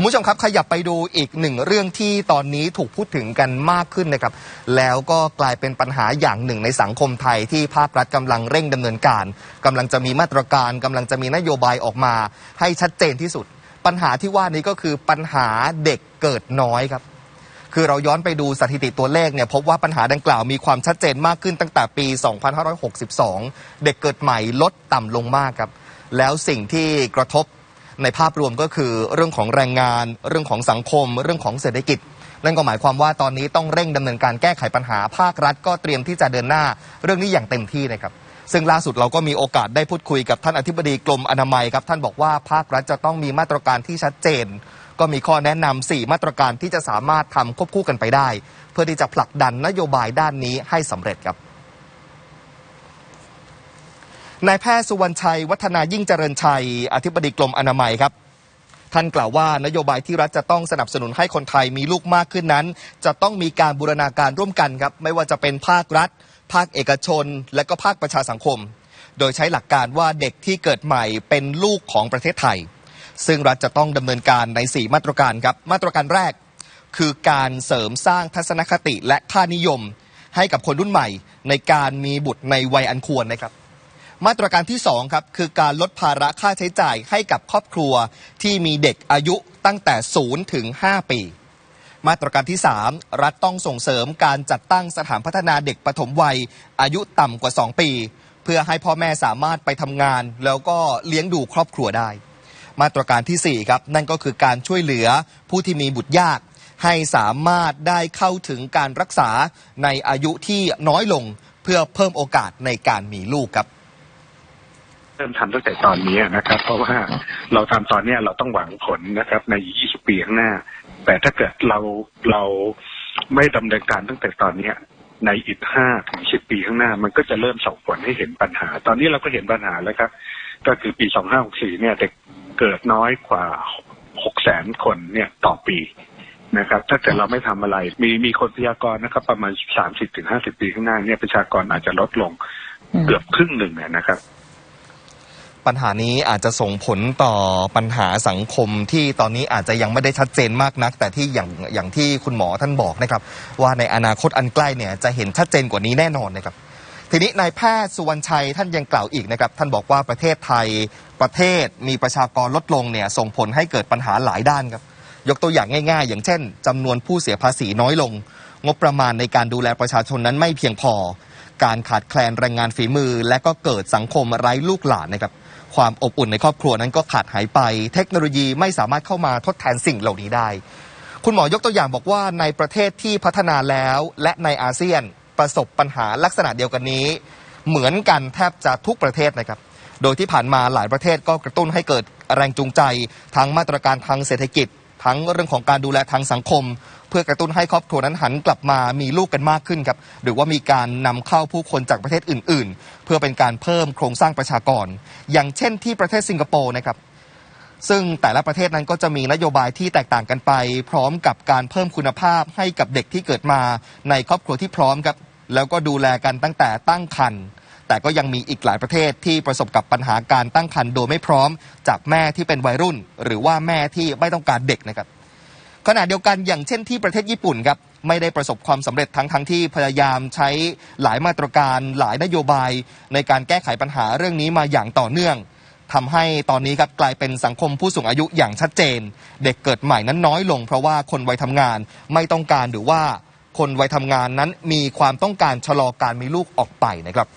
คุณผู้ชมครับขยับไปดูอีกหนึ่งเรื่องที่ตอนนี้ถูกพูดถึงกันมากขึ้นนะครับ แล้วก็กลายเป็นปัญหาอย่างหนึ่งในสังคมไทยที่ภาครัฐกำลังเร่งดำเนินการกำลังจะมีมาตรการกำลังจะมีนโยบายออกมา ให้ชัดเจนที่สุด ปัญหาที่ว่านี้ก็คือปัญหาเด็กเกิดน้อยครับคือเราย้อนไปดูสถิติตัวเลขเนี่ยพบว่าปัญหาดังกล่าวมีความชัดเจนมากขึ้นตั้งแต่ปี 2562 เด็กเกิดใหม่ลดต่ำลงมากครับ แล้วสิ่งที่กระทบ ในภาพรวมก็คือเรื่องของแรงงาน เรื่องของสังคม เรื่องของเศรษฐกิจนั่นก็หมายความว่าตอนนี้ต้องเร่งดำเนินการแก้ไขปัญหาภาครัฐก็เตรียมที่จะเดินหน้าเรื่องนี้อย่างเต็มที่นะครับซึ่งล่าสุดเราก็มีโอกาสได้พูดคุยกับท่านอธิบดีกรมอนามัยครับ ท่านบอกว่าภาครัฐจะต้องมีมาตรการที่ชัดเจน ก็มีข้อแนะนำ4มาตรการที่จะสามารถทำควบคู่กันไปได้ เพื่อที่จะผลักดันนโยบายด้านนี้ให้สำเร็จครับ นายแพทย์สุวรรณชัย วัฒนายิ่งเจริญชัย อธิบดีกรมอนามัยครับ ท่านกล่าวว่านโยบายที่รัฐจะต้องสนับสนุนให้คนไทยมีลูกมากขึ้นนั้น จะต้องมีการบูรณาการร่วมกันครับ ไม่ว่าจะเป็นภาครัฐ ภาคเอกชน และก็ภาคประชาสังคม โดยใช้หลักการว่าเด็กที่เกิดใหม่เป็นลูกของประเทศไทย ซึ่งรัฐจะต้องดำเนินการใน 4 มาตรการครับ มาตรการแรก คือการเสริมสร้างทัศนคติและค่านิยม ให้กับคนรุ่นใหม่ ในการมีบุตรในวัยอันควรนะครับ มาตรการที่ 2 ครับ คือการลดภาระค่าใช้จ่ายให้กับครอบครัว ที่มีเด็กอายุตั้งแต่ 0 ถึง 5 ปี มาตรการที่ 3 รัฐต้องส่งเสริมการจัดตั้งสถานพัฒนาเด็กปฐมวัย อายุต่ำกว่า 2 ปี เพื่อให้พ่อแม่สามารถไปทำงาน แล้วก็เลี้ยงดูครอบครัวได้ มาตรการที่ 4 ครับ นั่นก็คือการช่วยเหลือผู้ที่มีบุตรยาก ให้สามารถได้เข้าถึงการรักษาในอายุที่น้อยลง เพื่อเพิ่มโอกาสในการมีลูกครับ ริ่มทำตั้งแต่ตอนนี้นะครับ เพราะว่าเราทำตอนเนี้ยเราต้องหวังผลนะครับ ใน 20 ปีข้างหน้า แต่ถ้าเกิดเราเราไม่ดำเนินการตั้งแต่ตอนเนี้ยในอีก5ถึง10ปีข้างหน้า มันก็จะเริ่มส่งผลให้เห็นปัญหา ตอนนี้เราก็เห็นปัญหาแล้วครับ ก็คือปี2564เนี่ยเด็กเกิดน้อยกว่า6แสนคนเนี่ยต่อปีนะครับ ถ้าเกิดเราไม่ทำอะไร มีมีคนพยากรณ์นะครับ ประมาณ30ถึง50ปีข้างหน้าเนี่ยประชากรอาจจะลดลงเกือบครึ่งหนึ่งเนี่ยนะครับ ปัญหานี้อาจจะส่งผลต่อปัญหาสังคมที่ตอนนี้อาจจะยังไม่ได้ชัดเจนมากนัก แต่ที่อย่างอย่างที่คุณหมอท่านบอกนะครับว่าในอนาคตอันใกล้เนี่ยจะเห็นชัดเจนกว่านี้แน่นอนนะครับทีนี้นายแพทย์สุวรรณชัยท่านยังกล่าวอีกนะครับท่านบอกว่าประเทศไทยประเทศมีประชากรลดลงเนี่ยส่งผลให้เกิดปัญหาหลายด้านครับยกตัวอย่างง่าย ๆ อย่างเช่นจำนวนผู้เสียภาษีน้อยลง งบประมาณในการดูแลประชาชนนั้นไม่เพียงพอ การขาดแคลนแรงงานฝีมือ และก็เกิดสังคมไร้ลูกหลานนะครับ ความอบอุ่นในครอบครัวนั้นก็ขาดหายไป เทคโนโลยีไม่สามารถเข้ามาทดแทนสิ่งเหล่านี้ได้ คุณหมอยกตัวอย่างบอกว่าในประเทศที่พัฒนาแล้ว และในอาเซียนประสบปัญหาลักษณะเดียวกันนี้ เหมือนกันแทบจะทุกประเทศนะครับ โดยที่ผ่านมาหลายประเทศก็กระตุ้นให้เกิดแรงจูงใจ ทั้งมาตรการทางเศรษฐกิจ ทั้งเรื่องของการดูแลทางสังคม เพื่อกระตุ้นให้ครอบครัวนั้นหันกลับมามีลูกกันมากขึ้นครับหรือว่ามีการนำเข้าผู้คนจากประเทศอื่น ๆ เพื่อเป็นการเพิ่มโครงสร้างประชากร อย่างเช่นที่ประเทศสิงคโปร์นะครับซึ่งแต่ละประเทศนั้นก็จะมีนโยบายที่แตกต่างกันไป พร้อมกับการเพิ่มคุณภาพให้กับเด็กที่เกิดมาในครอบครัวที่พร้อมครับแล้วก็ดูแลกันตั้งแต่ตั้งครรภ์แต่ก็ยังมีอีกหลายประเทศที่ประสบกับปัญหาการตั้งครรภ์โดยไม่พร้อม จากแม่ที่เป็นวัยรุ่น หรือว่าแม่ที่ไม่ต้องการเด็กนะครับ ขณะเดียวกันอย่างเช่นที่ประเทศญี่ปุ่นครับไม่ได้ประสบความสำเร็จทั้งทั้งที่พยายามใช้หลายมาตรการหลายนโยบาย ในการแก้ไขปัญหาเรื่องนี้มาอย่างต่อเนื่องทำให้ตอนนี้ครับกลายเป็นสังคมผู้สูงอายุอย่างชัดเจน เด็กเกิดใหม่นั้นน้อยลง เพราะว่าคนวัยทำงานไม่ต้องการหรือว่าคนวัยทำงานนั้นมีความต้องการชะลอการมีลูกออกไปนะครับ